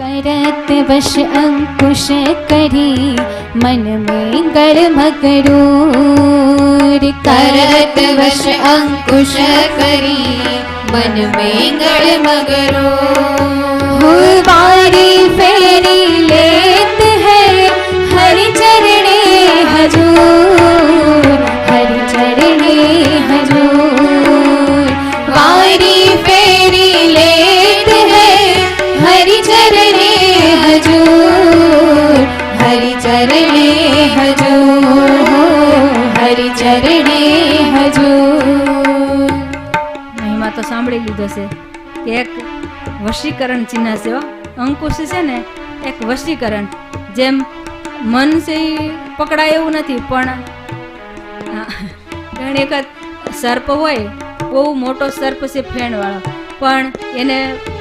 करत वश अंकुश करी मन में गर्म गरूर करत वश अंकुश करी मन में गर्म गरूर ચરણે હજુ હરી ચરણે હજુ મહિમા તો સાંભળી લીધો છે કે એક વશીકરણ ચિહ્ન છે. અંકુશ છે ને, એક વશીકરણ. જેમ મન છે પકડાય એવું નથી, પણ ઘણી વખત સર્પ હોય, બહુ મોટો સર્પ છે ફેણવાળો. પણ એને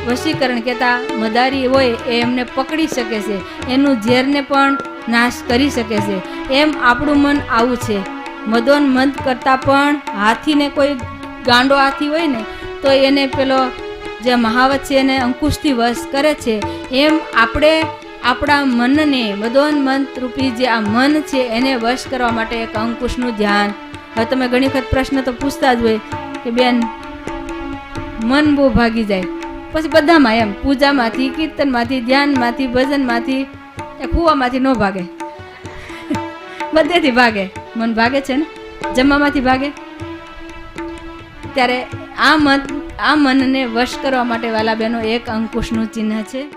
વશીકરણ કહેતા મદારી હોય એ એમને પકડી શકે છે. એનું ઝેરને પણ નાશ કરી શકે છે. એમ આપણું મન આવું છે. મદોન મંદ કરતાં પણ હાથીને કોઈ ગાંડો હાથી હોય ને, તો એને પેલો જે મહાવત છે એને અંકુશથી વશ કરે છે. એમ આપણે આપણા મનને મદોન મંત રૂપી જે આ મન છે એને વશ કરવા માટે એક અંકુશનું ધ્યાન. હવે તમે ઘણી વખત પ્રશ્ન તો પૂછતા જ હોય કે બેન મન બહુ ભાગી જાય. પછી બધામાં એમ, પૂજામાંથી, કીર્તનમાંથી, ધ્યાનમાંથી, ભજનમાંથી કૂવામાંથી ન ભાગે. બધેથી ભાગે. મન ભાગે છે ને? જમવામાંથી ભાગે? ત્યારે આ મન, આ મનને વશ કરવા માટે વાલા બેનો એક અંકુશનું ચિહ્ન છે.